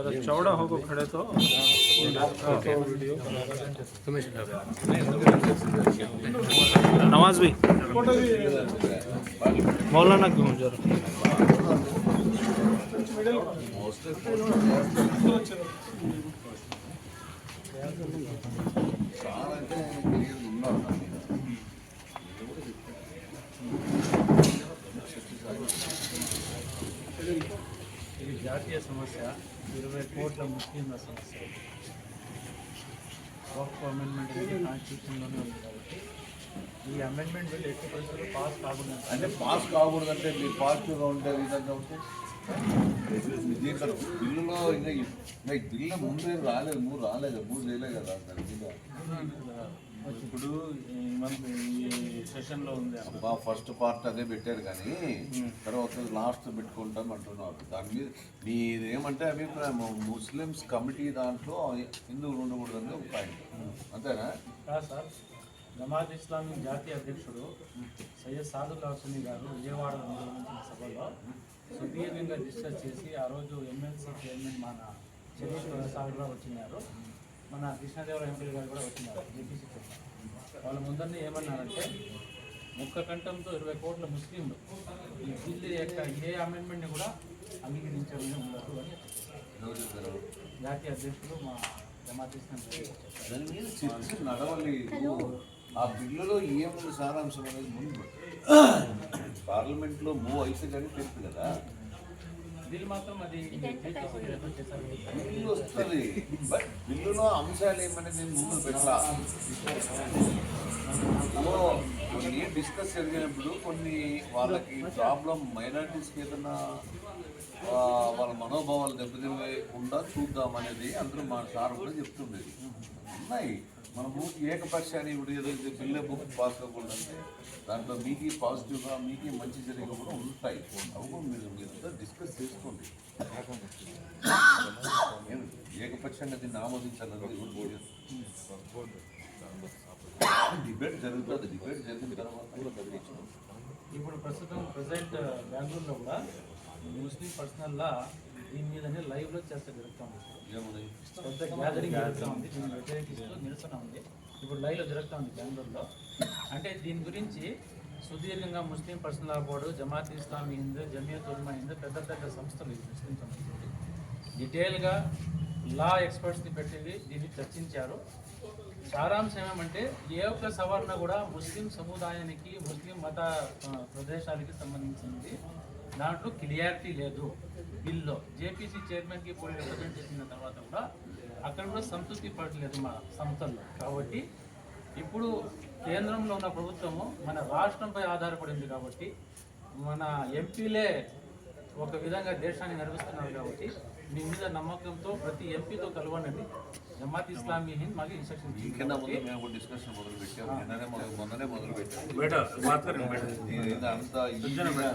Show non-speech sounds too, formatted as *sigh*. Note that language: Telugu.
जरा चौड़ा होको खड़े तो। नवाज़ भाई मौलाना क्यों जरा? ఇది జాతీయ సమస్య ఇరవై కోట్ల ముస్లింల సమస్య. వక్ఫ్ అమెండ్మెంట్ అనేది కాన్స్టిట్యూషన్లోనే ఉంది కాబట్టి ఈ అమెండ్మెంట్ బిల్ ఎట్టి పరిస్థితుల్లో పాస్ కాకుండా అంటే పాస్ కాకూడదంటే మీరు పాజిటివ్గా ఉంటే విధంగా ఉంటే దీంట్లో బిల్లులో ఇంకా బిల్లు ముందే రాలేదు మూడు రాలేదు మూడు చేయలేదు కదా దాని మీద ఇప్పుడు సెషన్లో ఉంది బా ఫస్ట్ పార్ట్ అదే పెట్టారు కానీ తర్వాత లాస్ట్ పెట్టుకుంటాం అంటున్నారు. దాని మీద మీది ఏమంటే అభిప్రాయం ముస్లిమ్స్ కమిటీ దాంట్లో హిందువులు ఉండకూడదని ఒక పాయింట్ అంతేనా? సార్. జమాత్ ఇస్లామీ జాతీయ అధ్యక్షుడు సయ్యద్ సాదుల్లా హుస్ని గారు నిర్వహించిన సభలో సుదీర్ఘంగా డిస్కస్ చేసి ఆ రోజు ఎమ్మెల్సీ చైర్మన్ మన సార్ కూడా వచ్చినారు మన కృష్ణదేవర ఎంపీ గారు కూడా వచ్చినారు జేపీసీ చైర్మన్ వాళ్ళ ముందరనే ఏమన్నారంటే ముక్క కంఠంతో ఇరవై కోట్ల ముస్లింలు ఈ బిల్లు యొక్క ఏ అమెండ్మెంట్ని కూడా అంగీకరించాలని ఉండదు అని? జాతీయ అధ్యక్షుడు మా దాని మీద చర్చ నడవాలి. ఆ బిల్లులో ఏముంది సారాంశం అనేది ముందు *coughs* పార్లమెంట్లో మూవ్ అయితే కానీ తెలుసు కదా. బిల్లు వస్తుంది. బట్ బిల్లులో అంశాలు ఏమనేది ముందు పెట్టాల. కొన్ని డిస్కస్ జరిగినప్పుడు కొన్ని వాళ్ళకి ప్రాబ్లం మైనారిటీస్కి ఏదైనా వాళ్ళ మనోభావాలు దెబ్బతినకుండా చూద్దాం అనేది అందరూ మా సార్ కూడా చెప్తుండేది. ఉన్నాయి. మనము ఏకపక్షాన్ని ఇప్పుడు ఏదో ఇది బిల్లు బుక్ పాస్ అంటే దాంట్లో మీకు పాజిటివ్గా మీకు మంచి జరిగే కూడా ఉంటాయి. అవి కూడా మీరు మీరు డిస్కస్ చేసుకోండి. ఏకపక్షంగా దీన్ని ఆమోదించాలన్నది ఎవరు బోర్డు డిబేట్ జరుగుతుంది. డిబేట్ జరిగిన తర్వాత కూడా ఇప్పుడు ప్రస్తుతం ప్రజెంట్ బెంగళూరులో కూడా ముస్లిం పర్సనల్ లా దీని మీదనే లైవ్లో చర్చ జరుగుతుంది. ఏముంది? పెద్ద గ్యాదరింగ్ జరుగుతూ ఉంది దీన్ని వ్యతిరేకిస్తూ నిరసన ఉంది. ఇప్పుడు లైవ్లో జరుగుతూ ఉంది బెంగళూరులో. అంటే దీని గురించి సుదీర్ఘంగా Muslim personal law board Jamaat Islami Hind Jamiat Ulama Hind పెద్ద పెద్ద సంస్థలు ఇది ముస్లిం సంస్థలు డీటెయిల్గా లా ఎక్స్పర్ట్స్ని పెట్టింది దీన్ని చర్చించారు. సారాంశం ఏమంటే ఏ ఒక్క సవరణ కూడా ముస్లిం సముదాయానికి ముస్లిం మత ప్రదేశానికి సంబంధించింది. దాంట్లో క్లియారిటీ లేదు బిల్లో. జేపీసీ చైర్మన్కి పోయి రిప్రజెంట్ చేసిన తర్వాత కూడా అక్కడ కూడా సంతృప్తి పడలేదు మా సంస్థల్లో. కాబట్టి ఇప్పుడు కేంద్రంలో ఉన్న ప్రభుత్వము మన రాష్ట్రంపై ఆధారపడింది కాబట్టి మన ఎంపీలే ఒక విధంగా దేశాన్ని నడిపిస్తున్నారు కాబట్టి మీ మీద నమ్మకంతో ప్రతి ఎంపీతో కలవనండి జమాత్ ఇస్లామీ హింద్ మాకు ఇన్స్ట్రక్షన్ ముందు మేము కూడా డిస్కషన్ మొదలు పెట్టాము నిన్ననే మొదలు మొన్ననే మొదలు పెట్టాము అంత ఈజీగా